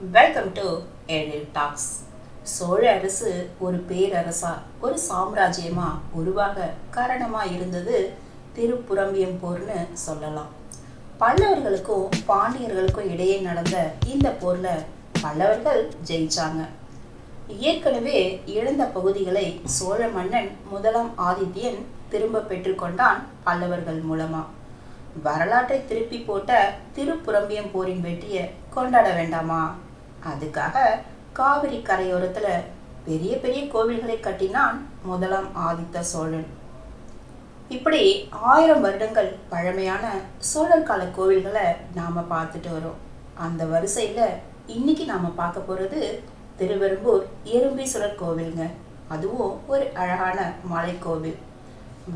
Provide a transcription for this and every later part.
Welcome to Ezhil talks Chola அரசு ஒரு பேரரசா ஒரு சாம்ராஜ்யமா உருவாக காரணமா இருந்தது திருப்புரம்பியம் போர்னு சொல்லலாம். பல்லவர்களுக்கும் பாண்டியர்களுக்கும் இடையே நடந்த இந்த போர்ல பல்லவர்கள் ஜெயிச்சாங்க. ஏற்கனவே இழந்த பகுதிகளை சோழ மன்னன் முதலாம் ஆதித்யன் திரும்ப பெற்றுக்கொண்டான் பல்லவர்கள் மூலமா. வரலாற்றை திருப்பி போட்ட திருப்புரம்பியம் போரின் வெற்றியை கொண்டாட வேண்டாமா? அதுக்காக காவிரி கரையோரத்தில் பெரிய பெரிய கோவில்களை கட்டினான் முதலாம் ஆதித்த சோழன். இப்படி ஆயிரம் வருடங்கள் பழமையான சோழர் கால கோவில்களை நாம் பார்த்துட்டு வரோம். அந்த வரிசையில் இன்னைக்கு நாம் பார்க்க போகிறது திருவெரும்பூர் எறும்பீஸ்வரர் கோவிலுங்க. அதுவும் ஒரு அழகான மலை கோவில்.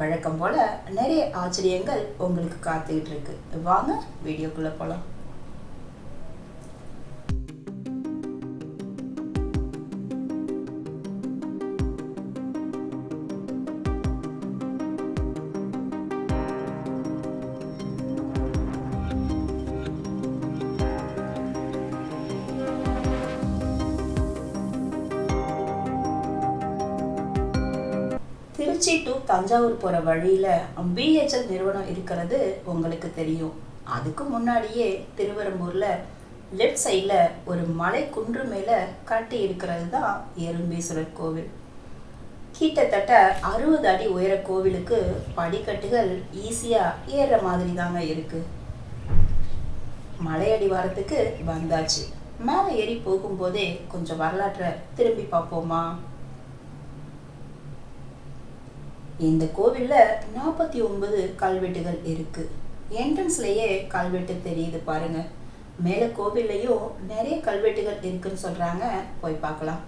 வழக்கம் போல நிறைய ஆச்சரியங்கள் உங்களுக்கு காத்துக்கிட்டு இருக்கு. வாங்க வீடியோக்குள்ளே போகலாம் திருச்சி டு தஞ்சாவூர் போகிற வழியில் பிஹெச்எல் நிறுவனம் இருக்கிறது உங்களுக்கு தெரியும். அதுக்கு முன்னாடியே திருவரம்பூரில் லெஃப்ட் சைடில் ஒரு மலை குன்று மேலே கட்டி இருக்கிறது தான் எறும்பீஸ்வரர் கோவில். கிட்டத்தட்ட அறுபது அடி உயர கோவிலுக்கு படிக்கட்டுகள் ஈஸியாக ஏறுற மாதிரி தாங்க இருக்குது மலையடி வாரத்துக்கு வந்தாச்சு. மேலே ஏறி போகும்போதே கொஞ்சம் வரலாற்றை திரும்பி பார்ப்போமா? இந்த கோவிலில் நாற்பத்தி ஒன்பது கல்வெட்டுகள் இருக்கு. என்ட்ரன்ஸ்லேயே கல்வெட்டு தெரியுது பாருங்க. மேலே கோவில்லையும் நிறைய கல்வெட்டுகள் இருக்குன்னு சொல்கிறாங்க போய் பார்க்கலாம்.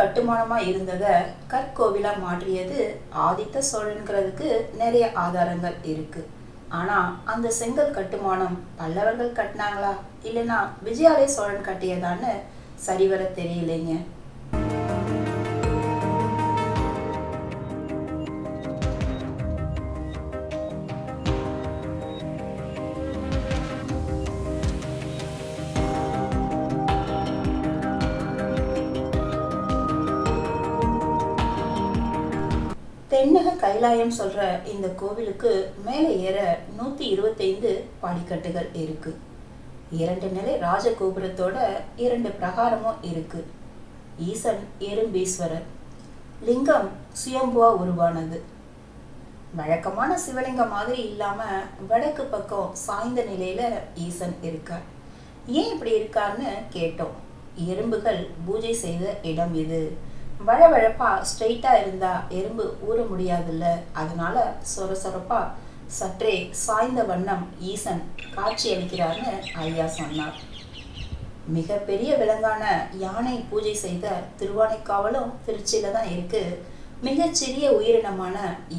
கட்டுமானமாக இருந்ததை இருந்தத மாற்றியது ஆதித்த சோழன்கிறதுக்கு நிறைய ஆதாரங்கள் இருக்கு. ஆனால் அந்த செங்கல் கட்டுமானம் பல்லவர்கள் கட்டினாங்களா? இல்லைன்னா விஜயாலய சோழன் கட்டியதான்னு சரிவர தெரியலைங்க. தென்னக கைலாயம் சொல்ற இந்த கோவிலுக்கு மேலே ஏற நூத்தி இருபத்தைந்து படிக்கட்டுகள் இருக்கு. இரண்டு நிலை ராஜகோபுரத்தோட இரண்டு பிரகாரமும் இருக்கு. ஈசன் எறும்பீஸ்வரர். லிங்கம் சுயம்புவா உருவானது. வழக்கமான சிவலிங்கம் மாதிரி இல்லாம வடக்கு பக்கம் சாய்ந்த நிலையில ஈசன் இருக்கார். ஏன் இப்படி இருக்கார்னு கேட்டோம். எறும்புகள் பூஜை செய்த இடம் இது. வழவழப்பா ஸ்ட்ரெயிட்டாக இருந்தால் எறும்பு ஊற முடியாதுல்ல? அதனால சொர சொரப்பாக சற்றே சாய்ந்த வண்ணம் ஈசன் காட்சி அளிக்கிறார்னு ஐயா சொன்னார். மிகப்பெரிய விலங்கான யானை பூஜை செய்த திருவானைக்காவலும் திருச்சியில தான் இருக்கு. மிகச்சிறிய உயிரினமான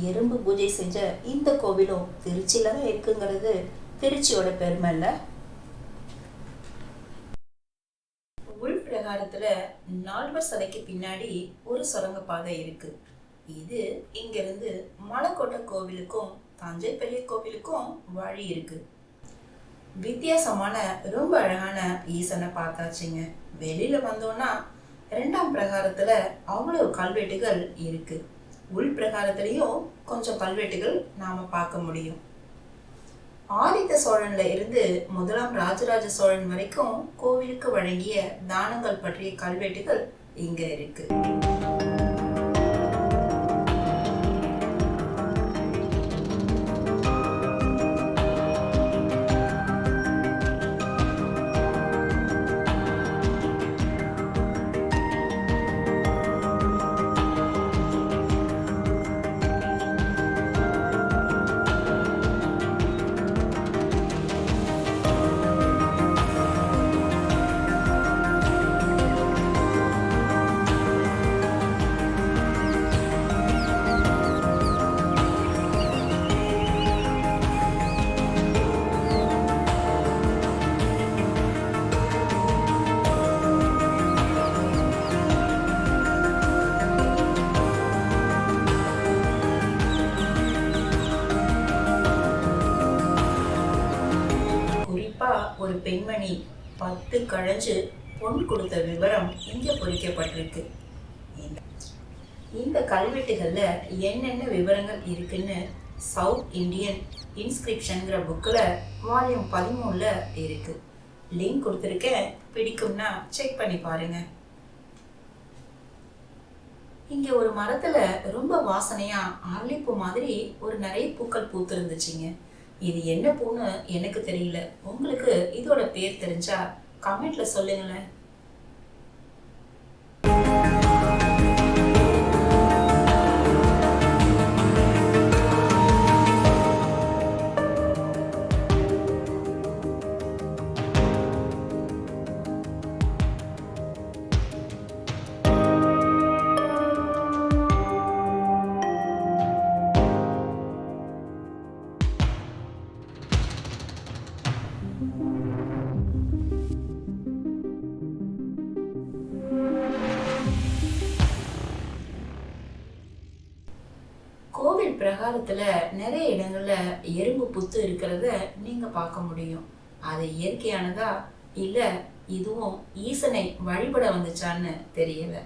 எறும்பு பூஜை செஞ்ச இந்த கோவிலும் திருச்சியில தான் இருக்குங்கிறது திருச்சியோட பெருமை இல்லை? உள் பிரகாரத்துல நால்வர் சிலைக்கு பின்னாடி ஒரு சுரங்க பாதை இருக்கு. இது இங்கிருந்து மலைக்கோட்டை கோவிலுக்கும் தஞ்சை பெரிய கோவிலுக்கும் வழி இருக்கு. வித்தியாசமான ரொம்ப அழகான ஈசனை பார்த்தாச்சுங்க. வெளியில வந்தோம்னா ரெண்டாம் பிரகாரத்துல அவ்வளவு கல்வெட்டுகள் இருக்கு. உள் பிரகாரத்திலையும் கொஞ்சம் கல்வெட்டுகள் நாம பார்க்க முடியும். ஆதித்த சோழன்ல இருந்து முதலாம் ராஜராஜ சோழன் வரைக்கும் கோவிலுக்கு வழங்கிய தானங்கள் பற்றிய கல்வெட்டுகள் இங்க இருக்கு. பெண்மணி பத்து கழஞ்சு பொன் கொடுத்த விவரம் இங்கே பொறிக்கப்பட்டிருக்கு. இந்த- கல்வெட்டுகளில் என்னென்ன விவரங்கள் இருக்குன்னு சவுத் இந்தியன் இன்ஸ்கிரிப்ஷனுங்கிற புக்கில் வால்யூம் பதிமூணில் இருக்கு. லிங்க் கொடுத்துருக்கேன். பிடிக்கும்னா செக் பண்ணி பாருங்க. இங்கே ஒரு மரத்தில் ரொம்ப வாசனையாக அரளிப்பூ மாதிரி ஒரு நிறைய பூக்கள் பூத்துருந்துச்சிங்க. இது என்ன பூன்னு எனக்கு தெரியல. உங்களுக்கு இதோட பேர் தெரிஞ்சா கமெண்ட்ல சொல்லுங்களேன். உலகத்தில் நிறைய இடங்களில் எறும்பு புத்து இருக்கிறத நீங்கள் பார்க்க முடியும். அது இயற்கையானதா இல்லை இதுவும் ஈசனை வழிபட வந்துச்சான்னு தெரியல.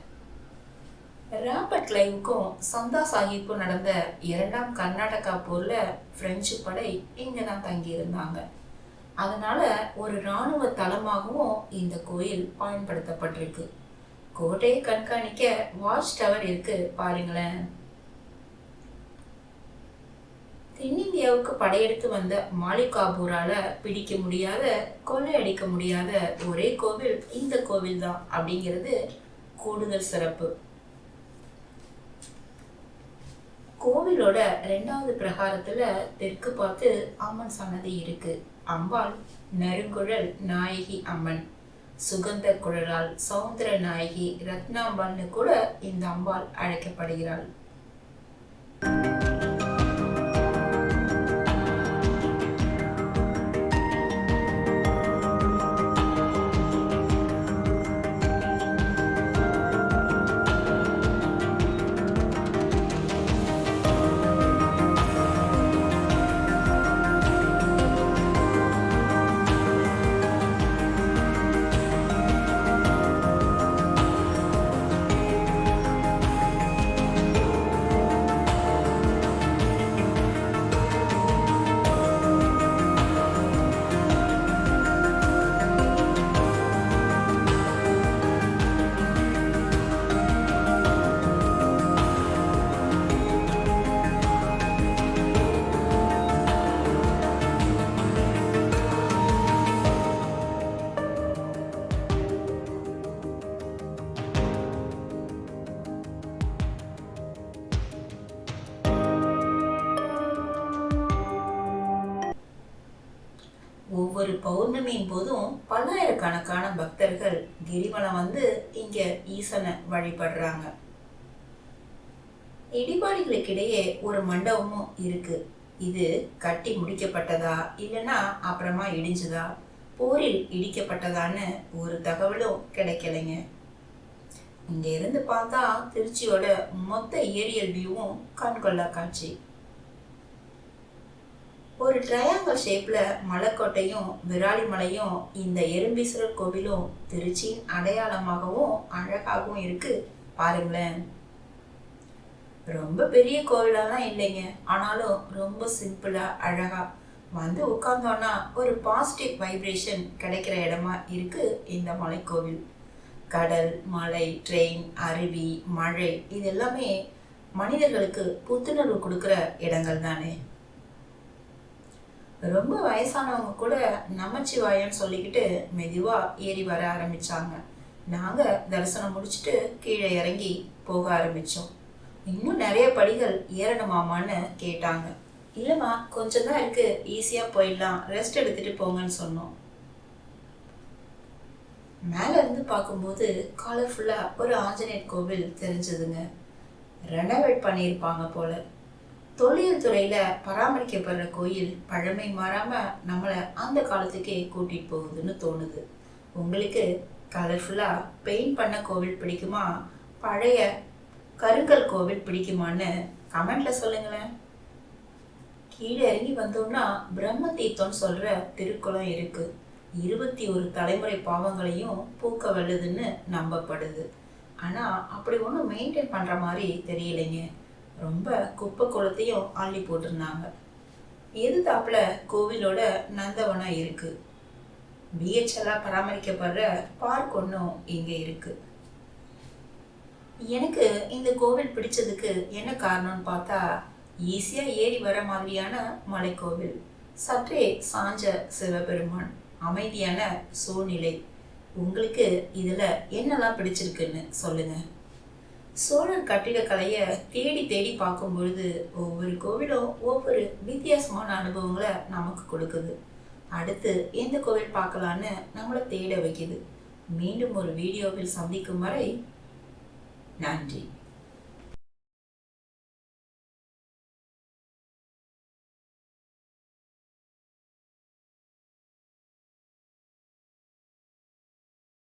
ராபர்ட் கிளைவுக்கும் சந்தா சாஹிப்பும் நடந்த இரண்டாம் கர்நாடகா போர்ல பிரெஞ்சு படை இங்கே தான் தங்கி இருந்தாங்க அதனால ஒரு இராணுவ தளமாகவும் இந்த கோயில் பயன்படுத்தப்பட்டிருக்கு. கோட்டையை கண்காணிக்க வாட்ச் டவர் இருக்கு பாருங்களேன். தென்னிந்தியாவுக்கு படையெடுத்து வந்த மாலிகாபூரால பிடிக்க முடியாத கொள்ளையடிக்க முடியாத ஒரே கோவில் இந்த கோவில் தான் அப்படிங்கிறது கூடுதல் சிறப்பு. கோவிலோட ரெண்டாவது பிரகாரத்துல தெற்கு பார்த்து அம்மன் சன்னதி இருக்கு. அம்பாள் நறுங்குழல் நாயகி அம்மன் சுகந்த குழலால் சௌந்தர நாயகி ரத்னாம்பாள்னு கூட இந்த அம்பாள் அழைக்கப்படுகிறாள். பௌர்ணமியின் போதும் பல்லாயிரக்கணக்கான பக்தர்கள் கிரிவலம் வந்து இங்க ஈசனை வழிபடுறாங்க. இடிபாடுகளுக்கிடையே ஒரு மண்டபமும் இருக்கு. இது கட்டி முடிக்கப்பட்டதா இல்லைன்னா அப்புறமா இடிஞ்சுதா? போரில் இடிக்கப்பட்டதான்னு ஒரு தகவலும் கிடைக்கலைங்க. இங்க இருந்து பார்த்தா திருச்சியோட மொத்த ஏரியல் வியூவும் கண்கொள்ளா காட்சி. ஒரு ட்ரையாங்கல் ஷேப்பில் மலைக்கோட்டையும் விராலிமலையும் இந்த எறும்பீஸ்வரர் கோவிலும் திருச்சியின் அடையாளமாகவும் அழகாகவும் இருக்குது பாருங்களேன். ரொம்ப பெரிய கோவிலாலாம் இல்லைங்க. ஆனாலும் ரொம்ப சிம்பிளாக அழகாக வந்து உட்காந்தோன்னா ஒரு பாசிட்டிவ் வைப்ரேஷன் கிடைக்கிற இடமா இருக்குது இந்த மலைக்கோவில். கடல் மலை ட்ரெயின் அருவி மழை இது எல்லாமே மனிதர்களுக்கு புத்துணர்வு கொடுக்குற இடங்கள் தானே ரொம்ப வயசானவங்க கூட நமச்சிவாயன்னு சொல்லிக்கிட்டு மெதுவா ஏறி வர ஆரம்பிச்சாங்க. நாங்க தரிசனம் முடிச்சுட்டு கீழே இறங்கி போக ஆரம்பிச்சோம். இன்னும் நிறைய படிகள் ஏறணுமாமான்னு கேட்டாங்க. இல்லைம்மா கொஞ்சம் தான் இருக்கு. ஈஸியா போயிடலாம். ரெஸ்ட் எடுத்துட்டு போங்கன்னு சொன்னோம். மேலே இருந்து பார்க்கும்போது கலர்ஃபுல்லாக ஒரு ஆஞ்சநேயர் கோவில் தெரிஞ்சதுங்க. ரெனோவேட் பண்ணியிருப்பாங்க போல. தொழில் துறையில பராமரிக்கப்படுற கோயில் பழமை மாறாம நம்மளை அந்த காலத்துக்கே கூட்டிட்டு போகுதுன்னு தோணுது. உங்களுக்கு கலர்ஃபுல்லா பெயிண்ட் பண்ண கோவில் பிடிக்குமா? பழைய கருங்கல் கோவில் பிடிக்குமான்னு கமெண்ட்ல சொல்லுங்களேன். கீழே இறங்கி வந்தோம்னா பிரம்ம தீர்த்தம்னு சொல்ற திருக்குளம் இருக்கு. இருபத்தி ஒரு தலைமுறை பாவங்களையும் பூக்க வல்லுதுன்னு நம்பப்படுது. ஆனால் அப்படி ஒன்றும் மெயின்டைன் பண்ணுற மாதிரி தெரியலைங்க. ரொம்ப குப்பை குளத்தையும் அள்ளி போட்டிருந்தாங்க எதுதாப்புல கோவிலோட நந்தவனம் இருக்கு? பிஹெச்எல்லாக பராமரிக்கப்படுற பார்க் ஒன்றும் இங்கே இருக்கு. எனக்கு இந்த கோவில் பிடிச்சதுக்கு என்ன காரணம்னு பார்த்தா ஈஸியாக ஏறி வர மாதிரியான மலைக்கோவில். சற்றே சாஞ்ச சிவபெருமான் அமைதியான சூழ்நிலை. உங்களுக்கு இதில் என்னெல்லாம் பிடிச்சிருக்குன்னு சொல்லுங்கள் சோழர் கட்டிடக்கலையை தேடி தேடி பார்க்கும் பொழுது ஒவ்வொரு கோவிலும் ஒவ்வொரு வித்தியாசமான அனுபவங்களை நமக்கு கொடுக்குது. அடுத்து எந்த கோவில் பார்க்கலான்னு நம்மளை தேட வைக்குது. மீண்டும் ஒரு வீடியோவில் சந்திக்கும் வரை நன்றி.